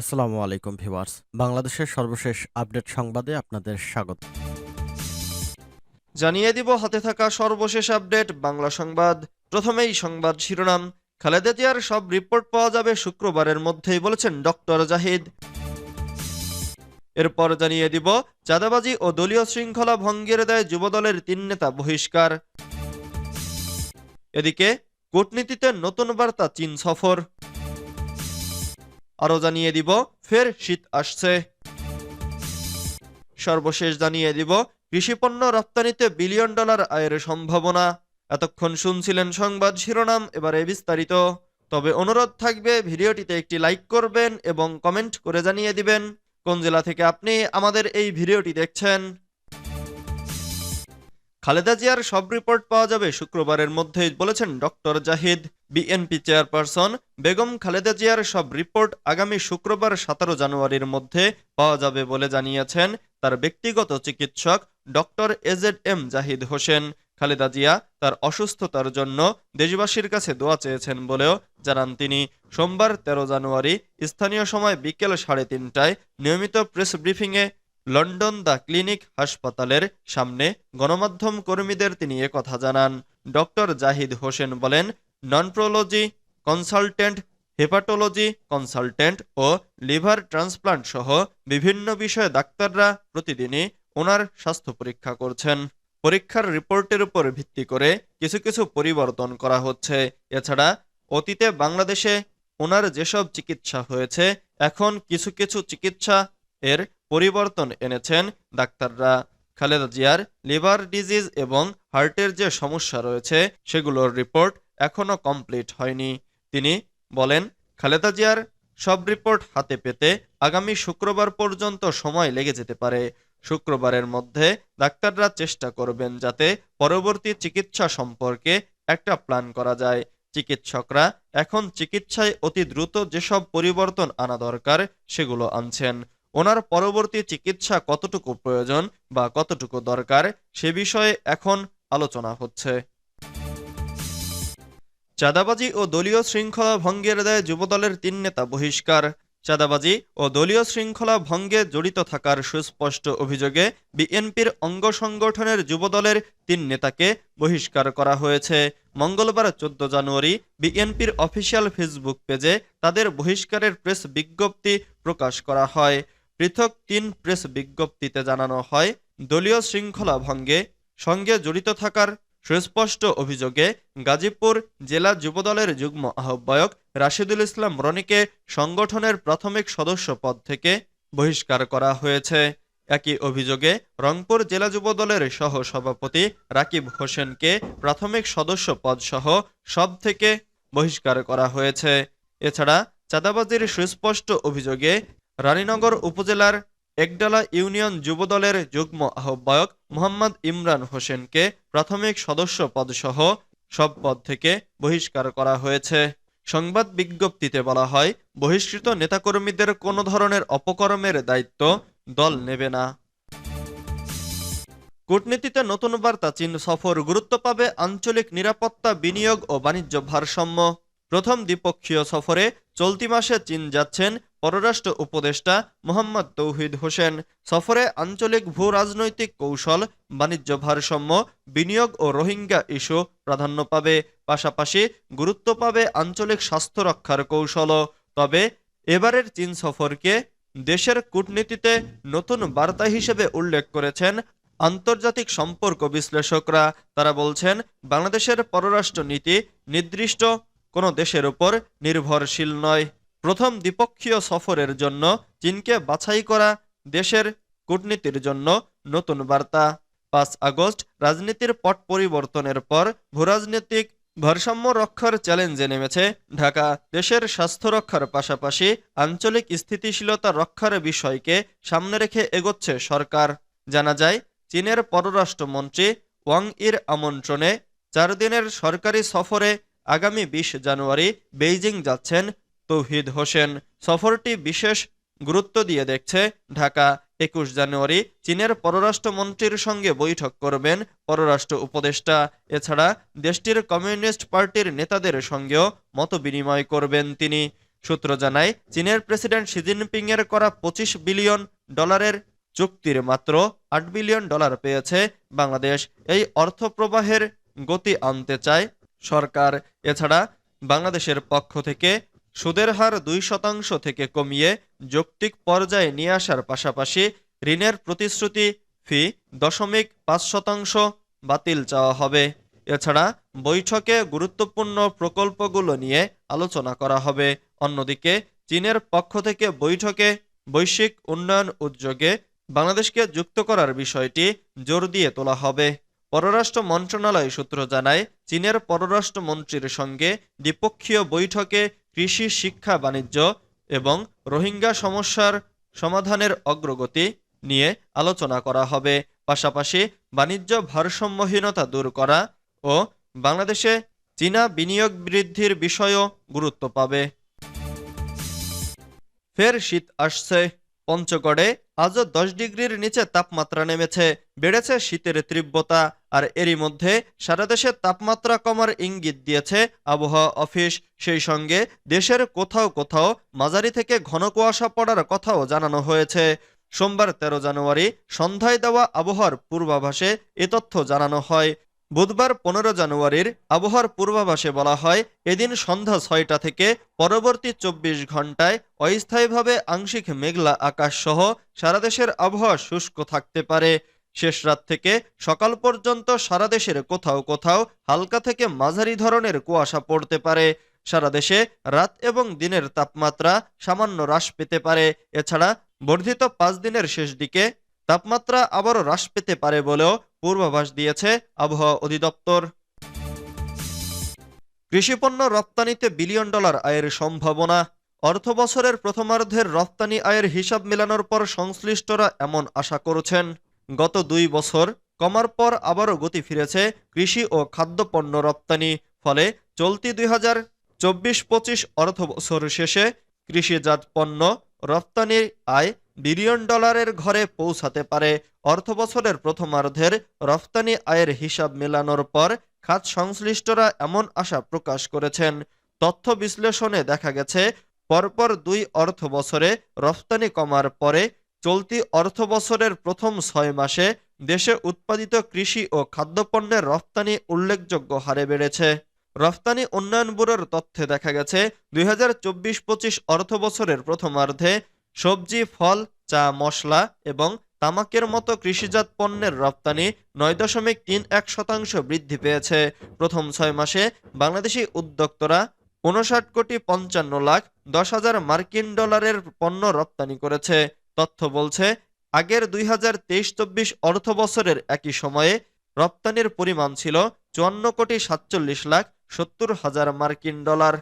আসসালামু আলাইকুম ভিউয়ার্স। বাংলাদেশের সর্বশেষ আপডেট সংবাদে আপনাদের স্বাগত। জানিয়ে দিব, হাতে থাকা সর্বশেষ আপডেট, বাংলা সংবাদ। প্রথমেই সংবাদ শিরোনাম। খালেদা জিয়ার সব রিপোর্ট পাওয়া যাবে শুক্রবারের মধ্যেই বলেছেন ডক্টর জাহিদ। এরপর জানিয়ে দিব, চাঁদাবাজি ও দলীয় শৃঙ্খলা ভঙ্গের দেয় যুবদলের তিন নেতা বহিষ্কার। এদিকে, কূটনীতিতে নতুন বার্তা চীন সফর। আরও জানিয়ে দিব, ফের শীত আসছে। সর্বশেষ জানিয়ে দিব, কৃষিপণ্য রপ্তানিতে বিলিয়ন ডলার আয়ের সম্ভাবনা। এতক্ষণ শুনছিলেন সংবাদ শিরোনাম, এবারে বিস্তারিত। তবে অনুরোধ থাকবে, ভিডিওটিতে একটি লাইক করবেন এবং কমেন্ট করে জানিয়ে দিবেন। কোন জেলা থেকে আপনি আমাদের এই ভিডিওটি দেখছেন? খালেদা জিয়ার সব রিপোর্ট পাওয়া যাবে শুক্রবারের মধ্যেই, বলেছেন doctor Zahid, BNP chairperson. Begum Khaleda জিয়ার সব রিপোর্ট আগামী শুক্রবার সতেরো জানুয়ারির মধ্যে পাওয়া যাবে বলে জানিয়েছেন তার ব্যক্তিগত চিকিৎসক doctor AZ M Zahid Hossain. Khaleda Zia তার অসুস্থতার জন্য দেশবাসীর কাছে দোয়া চেয়েছেন বলেও জানান তিনি। সোমবার তেরো জানুয়ারি স্থানীয় সময় বিকেল সাড়ে তিনটায় নিয়মিত প্রেস ব্রিফিংয়ে লন্ডন দ্য ক্লিনিক হাসপাতালের সামনে গণমাধ্যম কর্মীদের তিনি কথা জানান। ডক্টর জাহিদ হোসেন বলেন, ননপ্রোলজি, কনসালটেন্ট, হেপাটোলজি কনসালটেন্ট ও লিভার ট্রান্সপ্লান্ট সহ বিভিন্ন বিষয়ে ডাক্তাররা প্রতিদিনই ওনার স্বাস্থ্য পরীক্ষা করছেন। পরীক্ষার রিপোর্টের উপর ভিত্তি করে কিছু কিছু পরিবর্তন করা হচ্ছে। এছাড়া, অতীতে বাংলাদেশে ওনার যেসব চিকিৎসা হয়েছে, এখন কিছু কিছু চিকিৎসা এর পরিবর্তন এনেছেন ডাক্তাররা। খালেদা জিয়ার লিভার ডিজিজ এবং হার্টের যে সমস্যা রয়েছে, সেগুলোর রিপোর্ট এখনও কমপ্লিট হয়নি। তিনি বলেন, খালেদা জিয়ার সব রিপোর্ট হাতে পেতে আগামী শুক্রবার পর্যন্ত সময় লেগে যেতে পারে। শুক্রবারের মধ্যে ডাক্তাররা চেষ্টা করবেন যাতে পরবর্তী চিকিৎসা সম্পর্কে একটা প্ল্যান করা যায়। চিকিৎসকরা এখন চিকিৎসায় অতি দ্রুত যেসব পরিবর্তন আনা দরকার, সেগুলো আনছেন। ওনার পরবর্তী চিকিৎসা কতটুকু প্রয়োজন বা কতটুকু দরকার সে বিষয়ে এখন আলোচনা হচ্ছে। চাঁদাবাজি ও দলীয় শৃঙ্খলা ভঙ্গের দায়ে যুবদলের তিন নেতা বহিষ্কার। চাঁদাবাজি ও দলীয় শৃঙ্খলা ভঙ্গে জড়িত থাকার সুস্পষ্ট অভিযোগে বিএনপির অঙ্গ সংগঠনের যুবদলের তিন নেতাকে বহিষ্কার করা হয়েছে। মঙ্গলবার চোদ্দ জানুয়ারি বিএনপির অফিসিয়াল ফেসবুক পেজে তাদের বহিষ্কারের প্রেস বিজ্ঞপ্তি প্রকাশ করা হয়। পৃথক তিন প্রেস বিজ্ঞপ্তিতে জানানো হয়, দলীয় শৃঙ্খলা ভঙ্গে সঙ্গে জড়িত থাকার সুস্পষ্ট অভিযোগে গাজীপুর জেলা যুবদলের যুগ্ম আহ্বায়ক রাশিদুল ইসলাম রনিকে সংগঠনের প্রাথমিক সদস্য পদ থেকে বহিষ্কার করা হয়েছে। একই অভিযোগে রংপুর জেলা যুবদলের সহ সভাপতি রাকিব হোসেনকে প্রাথমিক সদস্য পদ সহ সব থেকে বহিষ্কার করা হয়েছে। এছাড়া চাঁদাবাজির সুস্পষ্ট অভিযোগে রানীনগর উপজেলার একডালা ইউনিয়ন যুবদলের যুগ্ম আহ্বায়ক মোহাম্মদ ইমরান হোসেনকে প্রাথমিক সদস্য পদসহ সব পদ থেকে বহিষ্কার করা হয়েছে। সংবাদ বিজ্ঞপ্তিতে বলা হয়, বহিষ্কৃত নেতাকর্মীদের কোনো ধরনের অপকর্মের দায়িত্ব দল নেবে না। কূটনীতিতে নতুন বার্তা, চীন সফর গুরুত্ব পাবে আঞ্চলিক নিরাপত্তা, বিনিয়োগ ও বাণিজ্য ভারসাম্য। প্রথম দ্বিপক্ষীয় সফরে চলতি মাসে চীন যাচ্ছেন পররাষ্ট্র উপদেষ্টা মোহাম্মদ তৌহিদ হোসেন। সফরে আঞ্চলিক ভূ রাজনৈতিক কৌশল, বাণিজ্য ভারসাম্য, বিনিয়োগ ও রোহিঙ্গা ইস্যু প্রাধান্য পাবে। পাশাপাশি গুরুত্ব পাবে আঞ্চলিক স্বাস্থ্য রক্ষার কৌশলও। তবে এবারের চীন সফরকে দেশের কূটনীতিতে নতুন বার্তা হিসেবে উল্লেখ করেছেন আন্তর্জাতিক সম্পর্ক বিশ্লেষকরা। তারা বলছেন, বাংলাদেশের পররাষ্ট্র নীতি নির্দিষ্ট, কোনো দেশের উপর নির্ভরশীল নয়। প্রথম দ্বিপক্ষীয় সফরের জন্য চীনকে বাছাই করা দেশের কূটনীতির জন্য নতুন বার্তা। পাঁচ আগস্ট রাজনীতির পট পরিবর্তনের পর ভূরাজনৈতিক ভারসাম্য রক্ষার চ্যালেঞ্জে নেমেছে ঢাকা। দেশের স্বাস্থ্য রক্ষার পাশাপাশি আঞ্চলিক স্থিতিশীলতা রক্ষার বিষয়কে সামনে রেখে এগোচ্ছে সরকার। জানা যায়, চীনের পররাষ্ট্রমন্ত্রী ওয়াং ইর আমন্ত্রণে চার দিনের সরকারি সফরে আগামী বিশ জানুয়ারি বেইজিং যাচ্ছেন তৌহিদ হোসেন সফরটি বিশেষ গুরুত্ব দিয়ে দেখছে, ঢাকা, একুশ জানুয়ারি চীনের পররাষ্ট্রমন্ত্রীর সঙ্গে বৈঠক করবেন পররাষ্ট্র উপদেষ্টা। এছাড়া দেশটির কমিউনিস্ট পার্টির নেতাদের সঙ্গেও মত বিনিময় করবেন তিনি। সূত্র জানায়, চীনের প্রেসিডেন্ট শি জিনপিং এর করা পঁচিশ বিলিয়ন ডলারের চুক্তির মাত্র আট বিলিয়ন ডলার পেয়েছে বাংলাদেশ। এই অর্থ প্রবাহের গতি আনতে চায় সরকার। এছাড়া বাংলাদেশের পক্ষ থেকে সুদের হার দুই শতাংশ থেকে কমিয়ে যৌক্তিক পর্যায়ে নিয়ে আসার পাশাপাশি ঋণের প্রতিশ্রুতি ফি দশমিক পাঁচ শতাংশ বাতিল চাওয়া হবে। এছাড়া বৈঠকে গুরুত্বপূর্ণ প্রকল্পগুলো নিয়ে আলোচনা করা হবে। অন্যদিকে চীনের পক্ষ থেকে বৈঠকে বৈশ্বিক উন্নয়ন উদ্যোগে বাংলাদেশকে যুক্ত করার বিষয়টি জোর দিয়ে তোলা হবে। পররাষ্ট্র মন্ত্রণালয় সূত্র জানায়, চীনের পররাষ্ট্রমন্ত্রীর সঙ্গে দ্বিপক্ষীয় বৈঠকে কৃষি, শিক্ষা, বাণিজ্য এবং রোহিঙ্গা সমস্যার সমাধানের অগ্রগতি নিয়ে আলোচনা করা হবে। পাশাপাশি বাণিজ্য ভারসাম্যহীনতা দূর করা ও বাংলাদেশে চীনা বিনিয়োগ বৃদ্ধির বিষয়ও গুরুত্ব পাবে। ফের শীত আসছে। পঞ্চগড়ে আজও দশ ডিগ্রির নিচে তাপমাত্রা নেমেছে। বেড়েছে শীতের তীব্রতা। আর এরই মধ্যে সারা দেশে তাপমাত্রা কমার ইঙ্গিত দিয়েছে আবহাওয়া অফিস। সেই সঙ্গে দেশের কোথাও কোথাও মাঝারি থেকে ঘন কুয়াশা পড়ার কথাও জানানো হয়েছে। সোমবার তেরো জানুয়ারি সন্ধ্যায় দেওয়া আবহাওয়ার পূর্বাভাসে এ তথ্য জানানো হয়। বুধবার পনেরো জানুয়ারির আবহাওয়ার পূর্বাভাসে বলা হয়, এদিন সন্ধ্যা ছয়টা থেকে পরবর্তী চব্বিশ ঘন্টায় অস্থায়ীভাবে আংশিক মেঘলা আকাশ সহ সারা দেশের আবহাওয়া শুষ্ক থাকতে পারে। শেষ রাত থেকে সকাল পর্যন্ত সারা দেশের কোথাও কোথাও হালকা থেকে মাঝারি ধরনের কুয়াশা পড়তে পারে। সারা দেশে রাত এবং দিনের তাপমাত্রা সামান্য হ্রাস পেতে পারে। এছাড়া বর্ধিত পাঁচ দিনের শেষ দিকে তাপমাত্রা আবারও হ্রাস পেতে পারে বলেও পূর্বাভাস দিয়েছে আবহাওয়া অধিদপ্তর। কৃষিপণ্য রপ্তানিতে বিলিয়ন ডলার আয়ের সম্ভাবনা। অর্থ বছরের প্রথমার্ধের রপ্তানি আয়ের হিসাব মেলানোর পর সংশ্লিষ্টরা এমন আশা করছেন। গত দুই বছর কমার পর আবারও গতি ফিরেছে কৃষি ও খাদ্যপণ্য রপ্তানি। ফলে চলতি দুই হাজার চব্বিশ পঁচিশ অর্থ বছর শেষে কৃষিজাত পণ্য রপ্তানির আয় বিলিয়ন ডলারের ঘরে পৌঁছাতে পারে। অর্থ বছরের প্রথমার্ধের রফতানি আয়ের হিসাব মেলানোর পর খাত সংশ্লিষ্টরা এমন আশা প্রকাশ করেছেন। তথ্য বিশ্লেষণে দেখা গেছে, পরপর দুই অর্থ বছরে রফতানি কমার পরে চলতি অর্থ বছরের প্রথম ছয় মাসে দেশে উৎপাদিত কৃষি ও খাদ্যপণ্যের রফতানি উল্লেখযোগ্য হারে বেড়েছে। রফতানি উন্নয়ন ব্যুরোর তথ্যে দেখা গেছে, দুই হাজার চব্বিশ পঁচিশ অর্থ বছরের প্রথমার্ধে সবজি, ফল, চা, মশলা এবং তামাকের মতো কৃষিজাত পণ্যের রপ্তানি নয় দশমিক তিন এক শতাংশ বৃদ্ধি পেয়েছে। প্রথম ছয় মাসে বাংলাদেশি উদ্যোক্তরা উনষাট কোটি পঞ্চান্ন লাখ দশ হাজার মার্কিন ডলারের পণ্য রপ্তানি করেছে। তথ্য বলছে, আগের দুই হাজার তেইশ চব্বিশ অর্থ বছরের একই সময়ে রপ্তানির পরিমাণ ছিল চুয়ান্ন কোটি সাতচল্লিশ লাখ সত্তর হাজার মার্কিন ডলার।